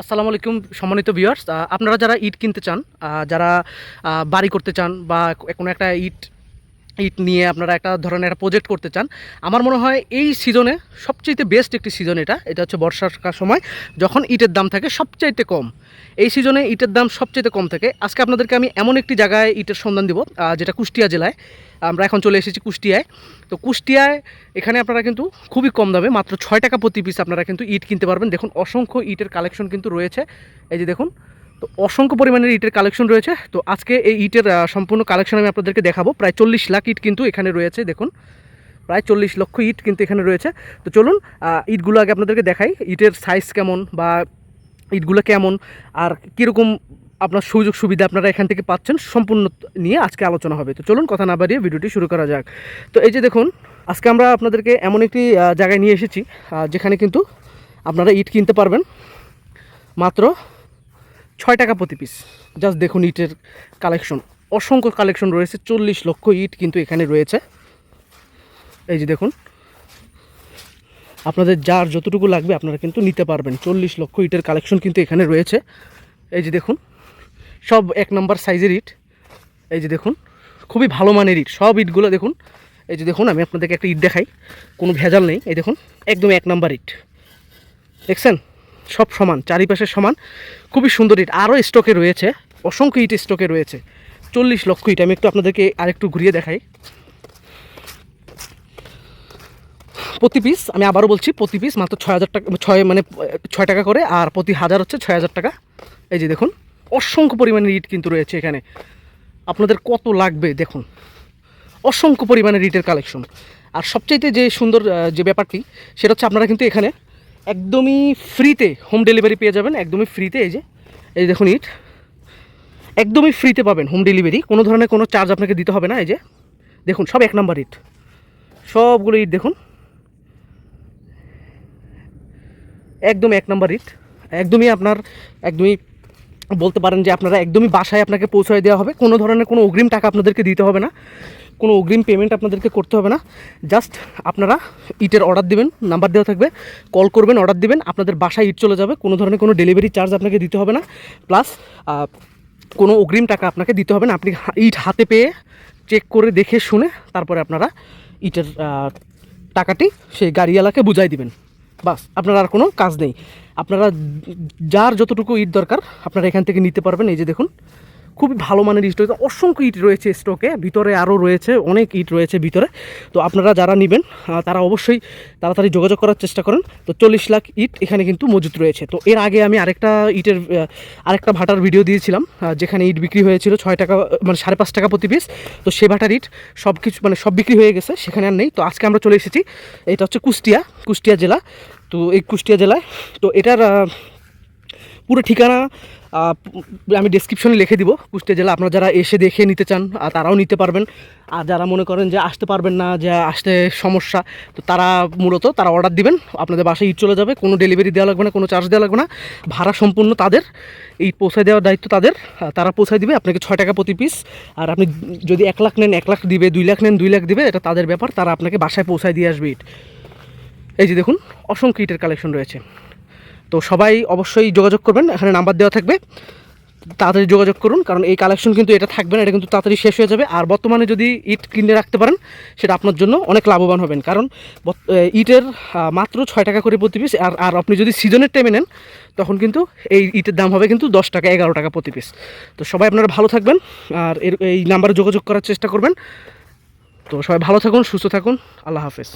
আসসালামু আলাইকুম, সম্মানিত ভিউয়ার্স আপনারা যারা ইট কিনতে চান যারা বাড়ি করতে চান বা কোনো একটা ইট ইট নিয়ে আপনারা একটা ধরনের একটা প্রজেক্ট করতে চান, আমার মনে হয় এই সিজনে সবচাইতে বেস্ট একটি সিজন এটা। এটা হচ্ছে বর্ষার সময়, যখন ইটের দাম থাকে সবচাইতে কম। এই সিজনে ইটের দাম সবচাইতে কম থাকে। আজকে আপনাদেরকে আমি এমন একটি জায়গায় ইটের সন্ধান দিব যেটা কুষ্টিয়া জেলায়। আমরা এখন চলে এসেছি কুষ্টিয়ায়। তো কুষ্টিয়ায় এখানে আপনারা কিন্তু খুবই কম দামে, মাত্র ছয় টাকা প্রতি পিস আপনারা কিন্তু ইট কিনতে পারবেন। দেখুন, অসংখ্য ইটের কালেকশন কিন্তু রয়েছে। এই যে দেখুন তো অসংখ্য পরিমাণের ইটের কালেকশন রয়েছে। তো আজকে এই ইটের সম্পূর্ণ কালেকশন আমি আপনাদেরকে দেখাবো। প্রায় চল্লিশ লাখ ইট কিন্তু এখানে রয়েছে, দেখুন। প্রায় চল্লিশ লক্ষ ইট কিন্তু এখানে রয়েছে। তো চলুন ইটগুলো আগে আপনাদেরকে দেখাই। ইটের সাইজ কেমন বা ইটগুলো কেমন, আর কীরকম আপনার সুযোগ সুবিধা আপনারা এখান থেকে পাচ্ছেন, সম্পূর্ণ নিয়ে আজকে আলোচনা হবে। তো চলুন, কথা না বাড়িয়ে ভিডিওটি শুরু করা যাক। তো এই যে দেখুন, আজকে আমরা আপনাদেরকে এমন একটি জায়গায় নিয়ে এসেছি যেখানে কিন্তু আপনারা ইট কিনতে পারবেন। মাত্র ছয় টাকা প্রতি পিস জাস্ট দেখুন ইটের কালেকশন অসংখ্য কালেকশন রয়েছে, চল্লিশ লক্ষ ইট কিন্তু এখানে রয়েছে। এই যে দেখুন, আপনাদের যার যতটুকু লাগবে আপনারা কিন্তু নিতে পারবেন। চল্লিশ লক্ষ ইটের কালেকশন কিন্তু এখানে রয়েছে। এই যে দেখুন, সব এক নম্বর সাইজের ইট। এই যে দেখুন, খুবই ভালো মানের ইট। সব ইটগুলো দেখুন, এই যে দেখুন, আমি আপনাদেরকে একটা ইট দেখাই। কোনো ভেজাল নেই। এই দেখুন, একদম এক নম্বর ইট। দেখছেন? সব সমান, চারিপাশে সমান। খুবই সুন্দর ইট। আরও স্টকে রয়েছে, অসংখ্য ইট স্টকে রয়েছে। চল্লিশ লক্ষ ইট। আমি একটু আপনাদেরকে আরেকটু ঘুরিয়ে দেখাই। প্রতি পিস, আমি আবারও বলছি, প্রতি পিস মাত্র ছয় হাজার টাকা, ছয় মানে ছয় টাকা করে, আর প্রতি হাজার হচ্ছে ছয় হাজার টাকা। এই যে দেখুন, অসংখ্য পরিমাণের ইট কিন্তু রয়েছে এখানে। আপনাদের কত লাগবে দেখুন। অসংখ্য পরিমাণের ইটের কালেকশন। আর সবচাইতে যে সুন্দর যে ব্যাপারটি, সেটা হচ্ছে আপনারা কিন্তু এখানে একদমই ফ্রিতে হোম ডেলিভারি পেয়ে যাবেন, একদমই ফ্রিতে এই যে এই যে দেখুন ইট একদমই ফ্রিতে পাবেন হোম ডেলিভারি কোনো ধরনের কোনো চার্জ আপনাকে দিতে হবে না এই যে, দেখুন সব এক নাম্বার ইট সবগুলো ইট দেখুন, একদম এক নাম্বার ইট একদমই আপনার, একদমই বলতে পারেন যে আপনারা একদমই বাসায় আপনাকে পৌঁছায় দেওয়া হবে, কোনো ধরনের কোনো অগ্রিম টাকা আপনাদেরকে দিতে হবে না। কোনো অগ্রিম পেমেন্ট আপনাদেরকে করতে হবে না। জাস্ট আপনারা ইটের অর্ডার দেবেন নাম্বার দেওয়া থাকবে কল করবেন অর্ডার দেবেন, আপনাদের বাসায় ইট চলে যাবে, কোনো ধরনের কোনো ডেলিভারি চার্জ আপনাকে দিতে হবে না। প্লাস কোনো অগ্রিম টাকা আপনাকে দিতে হবে না। আপনি ইট হাতে পেয়ে চেক করে দেখে শুনে তারপরে আপনারা ইটের টাকাটি সেই গাড়িওয়ালাকে বুঝাই দিবেন। বাস, আপনার আর কোনো কাজ নেই। আপনারা যার যতটুকু ইট দরকার, আপনারা এখান থেকে নিতে পারবেন। এই যে দেখুন খুবই ভালো মানের ইট রয়েছে। অসংখ্য ইট রয়েছে স্টকে ভিতরে আরও রয়েছে, অনেক ইট রয়েছে ভিতরে। তো আপনারা যারা নেবেন তারা অবশ্যই তাড়াতাড়ি যোগাযোগ করার চেষ্টা করেন। তো চল্লিশ লাখ ইট এখানে কিন্তু মজুত রয়েছে। তো এর আগে আমি আরেকটা ইটের আরেকটা ভাটার ভিডিও দিয়েছিলাম যেখানে ইট বিক্রি হয়েছিল ছয় টাকা মানে সাড়ে পাঁচ টাকা প্রতি পিস তো সে ভাটার ইট সব কিছু মানে সব বিক্রি হয়ে গেছে, সেখানে আর নেই। তো আজকে আমরা চলে এসেছি, এটা হচ্ছে কুষ্টিয়া কুষ্টিয়া জেলা। তো এই কুষ্টিয়া জেলায়, তো এটার পুরো ঠিকানা আমি ডেসক্রিপশনে লিখে দিব। কুষ্টিয়া জেলা, আপনারা যারা এসে দেখে নিতে চান আর তারাও নিতে পারবেন। আর যারা মনে করেন যে আসতে পারবেন না, যে আসতে সমস্যা, তো তারা মূলত তারা অর্ডার দিবেন। আপনাদের বাসায় ইট চলে যাবে, কোনো ডেলিভারি দেওয়া লাগবে না, কোনো চার্জ দেওয়া লাগবে না। ভাড়া সম্পূর্ণ তাদের, এই পৌঁছায় দেওয়ার দায়িত্ব তাদের তারা পৌঁছায় দিবে আপনাকে ছয় টাকা প্রতি পিস আর আপনি যদি এক লাখ নেন, এক লাখ দিবে, দুই লাখ নেন, দুই লাখ দিবে, এটা তাদের ব্যাপার, তারা আপনাকে বাসায় পৌঁছায় দিয়ে আসবে ইট এই যে দেখুন, অসংখ্য ইটের কালেকশন রয়েছে। তো সবাই অবশ্যই যোগাযোগ করবেন, এখানে নাম্বার দেওয়া থাকবে। তাড়াতাড়ি যোগাযোগ করুন, কারণ এই কালেকশন কিন্তু এটা থাকবে না, এটা কিন্তু তাড়াতাড়ি শেষ হয়ে যাবে। আর বর্তমানে যদি ইট কিনে রাখতে পারেন, সেটা আপনার জন্য অনেক লাভবান হবেন। কারণ ইটের মাত্র ছয় টাকা করে প্রতি পিস আর আর আপনি যদি সিজনের টাইমে নেন, তখন কিন্তু এই ইটের দাম হবে কিন্তু দশ টাকা, এগারো টাকা প্রতি পিস তো সবাই আপনারা ভালো থাকবেন, আর এই নাম্বারে যোগাযোগ করার চেষ্টা করবেন। তো সবাই ভালো থাকুন, সুস্থ থাকুন, আল্লাহ হাফেজ।